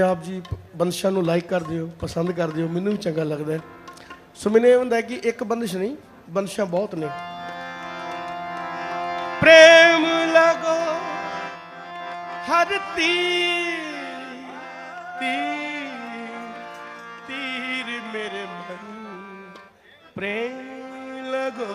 ਆਪ ਜੀ ਬੰਦਸ਼ਾਂ ਨੂੰ ਲਾਈਕ ਕਰ ਦਿਓ, ਪਸੰਦ ਕਰ ਦਿਓ, ਮੈਨੂੰ ਵੀ ਚੰਗਾ ਲੱਗਦਾ ਸੋ ਮੈਨੂੰ ਇਹ ਹੁੰਦਾ ਕਿ ਇੱਕ ਬੰਦਸ਼ ਨਹੀਂ, ਬੰਦਸ਼ਾਂ ਬਹੁਤ ਨੇ। ਪ੍ਰੇਮ ਲਗੋ ਹਰ ਤੀਰ ਤੀਰ ਤੀਰ ਮੇਰੇ ਮਨ, ਪ੍ਰੇਮ ਲਗੋ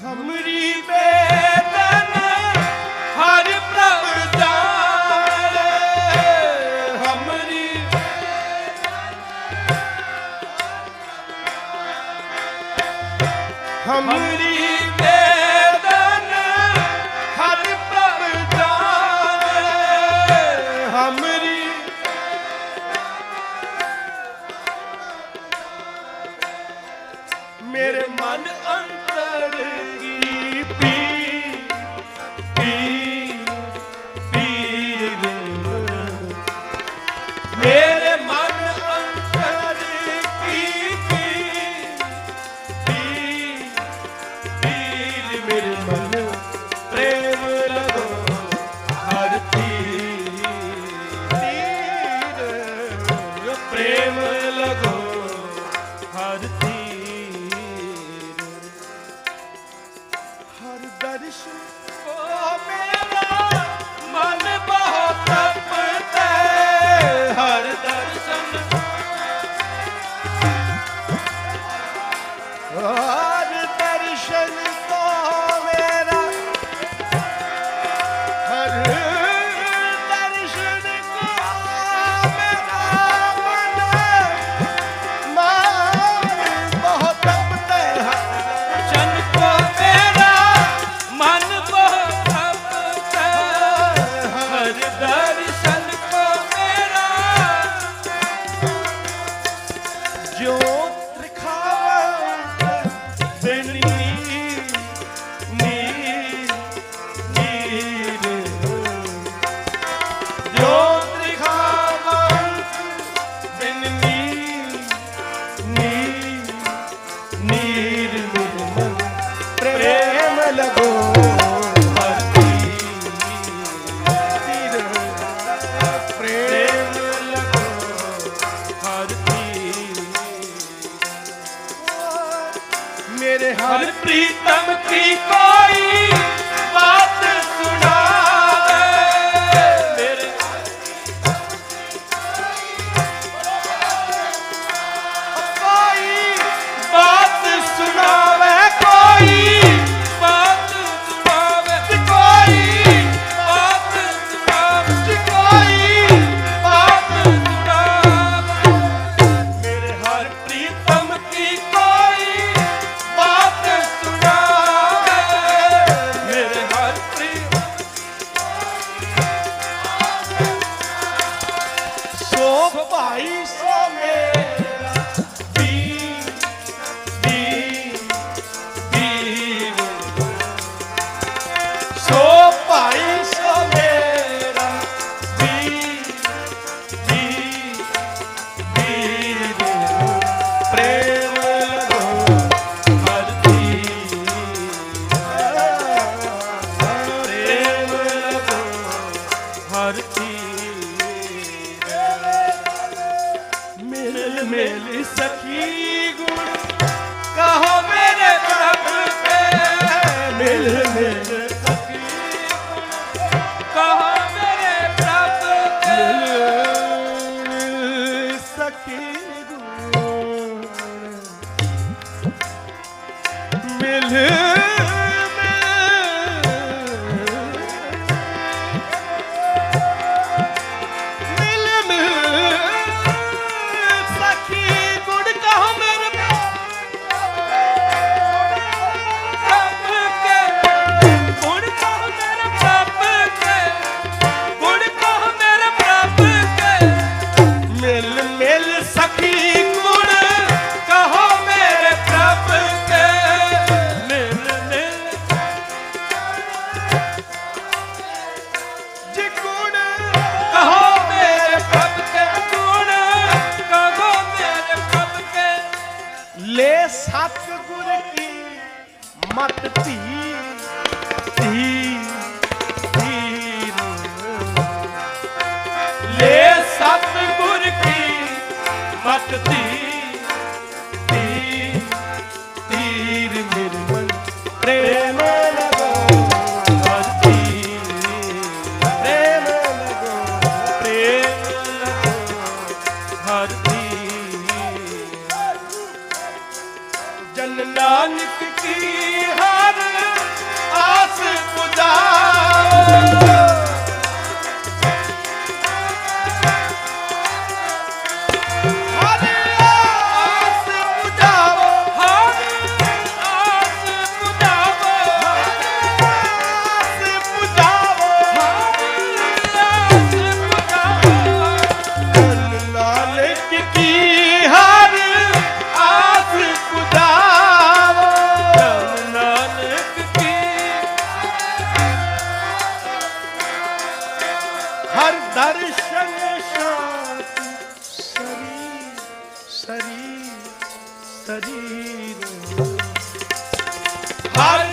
Somebody ਮੇਰੇ ਹਰ ਪ੍ਰੀਤਮ ਕੀ ਕੋਈ ਮਿਲ ਸਖੀ ਗੁਣ। ਕਹੋ ਮੇਰੇ ਪ੍ਰਭ ਤੇ ਮਿਲ ਮਿਲ ਲੈ ਸਤਗੁਰ ਕੀ ਮਤ ਧੀ ਧੀ ਧੀ ਲੇ ਸਤਗੁਰ ਕੀ ਮਤ ਧੀ ਜਨ ਨਾਨਕ ਕੀ ਹਰ ਆਸ ਪੁਜਾਓ ਦਰਸ਼ਨ ਸ਼ਾਂਤੀ ਸਰੀ ਸਰੀ ਸਰੀ ਹਰ